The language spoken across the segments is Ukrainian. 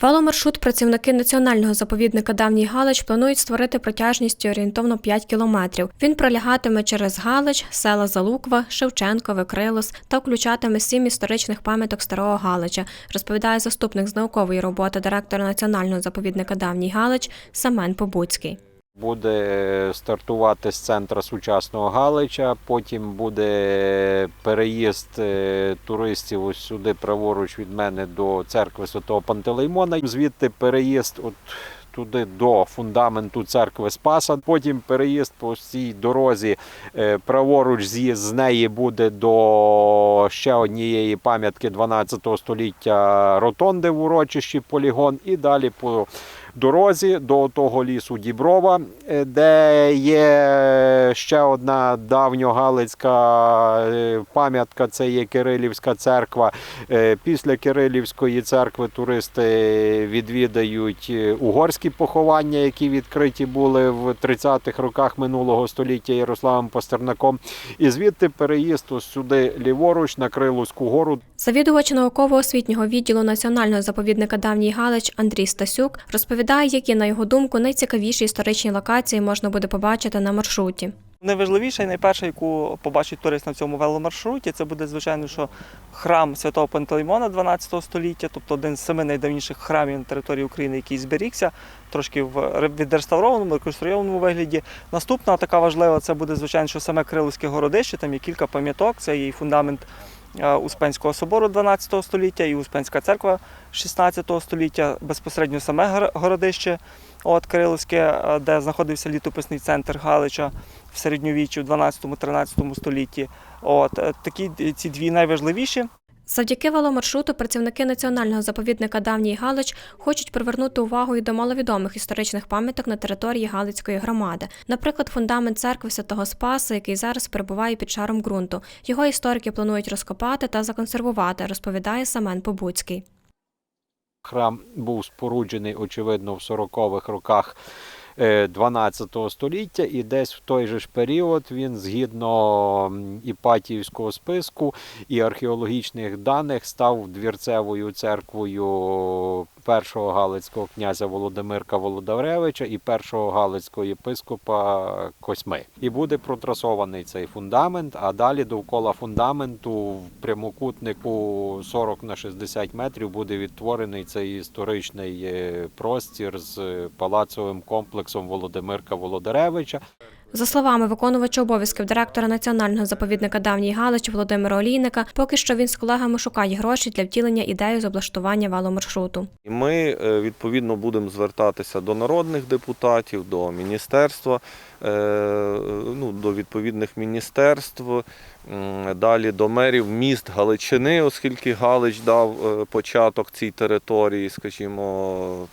Веломаршрут працівники національного заповідника Давній Галич планують створити протяжністю орієнтовно 5 кілометрів. Він пролягатиме через Галич, села Залуква, Шевченкове, Крилос та включатиме сім історичних пам'яток Старого Галича, розповідає заступник з наукової роботи директора національного заповідника Давній Галич Семен Побуцький. Буде стартувати з центра сучасного Галича, потім буде переїзд е, туристів ось сюди праворуч від мене до церкви Святого Пантелеймона. Звідти переїзд от туди до фундаменту церкви Спаса. Потім переїзд по цій дорозі е, праворуч з'їзд з неї буде до ще однієї пам'ятки 12 століття Ротонди в урочищі Полігон, і далі по дорозі до того лісу Діброва, е, де є ще одна давньогалицька е, пам'ятка, це є Кирилівська церква. Е, Після Кирилівської церкви туристи відвідають угорські поховання, які відкриті були в 30-х роках минулого століття Ярославом Пастернаком. І звідти переїзд сюди ліворуч на Крилуську гору. Завідувач науково-освітнього відділу національного заповідника Давній Галич Андрій Стасюк розповідає, які, на його думку, найцікавіші історичні локації можна буде побачити на маршруті. Найважливіша і найперша, яку побачить турист на цьому веломаршруті, це буде, звичайно, що храм святого Пантелеймона 12 століття, тобто один з семи найдавніших храмів на території України, який зберігся, трошки в ре- відреставрованому, реконструйованому вигляді. Наступна така важлива це буде, звичайно, що саме Криловське городище, там є кілька пам'яток, це і фундамент Успенського собору 12 століття і Успенська церква 16 століття, безпосередньо саме городище. От Кирилівське, е, де знаходився літописний центр Галича в середньовіччі в 12-13 столітті. От е, такі ці дві найважливіші. Завдяки веломаршруту працівники національного заповідника Давній Галич хочуть привернути увагу і до маловідомих історичних пам'яток на території Галицької громади. Наприклад, фундамент церкви Святого Спаса, який зараз перебуває під шаром ґрунту. Його історики планують розкопати та законсервувати, розповідає Семен Побуцький. Храм був споруджений, очевидно, в 40-х роках 12 століття, і десь в той же ж період він, згідно Іпатіївського списку і археологічних даних, став двірцевою церквою першого галицького князя Володимирка Володаревича і першого галицького єпископа Косьми. І буде протрасований цей фундамент, а далі довкола фундаменту в прямокутнику 40 на 60 метрів буде відтворений цей історичний е, простір з е, палацовим комплексом Володимирка Володаревича. За словами виконувача обов'язків директора національного заповідника Давній Галич Володимира Олійника, поки що він з колегами шукає гроші для втілення ідеї з облаштування веломаршруту. І ми е, відповідно будемо звертатися до народних депутатів, до міністерства, е, ну, до відповідних міністерств, далі до мерів міст Галичини, оскільки Галич дав е, початок цій території, скажімо,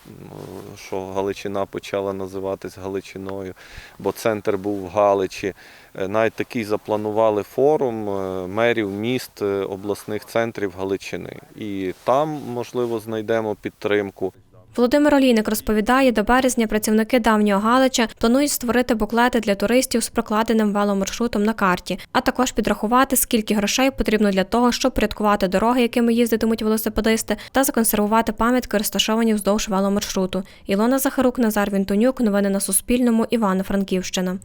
що Галичина почала називатись Галичиною, бо центр був в Галичі. Е, Навіть такий запланували форум е, мерів міст е, обласних центрів Галичини. І там, можливо, знайдемо підтримку. Володимир Олійник розповідає, до березня працівники давнього Галича планують створити буклети для туристів з прокладеним веломаршрутом на карті, а також підрахувати, скільки грошей потрібно для того, щоб порядкувати дороги, якими їздитимуть велосипедисти, та законсервувати пам'ятки, розташовані вздовж веломаршруту. Ілона Захарук, Назар Вінтонюк. Новини на Суспільному. Івано-Франківщина.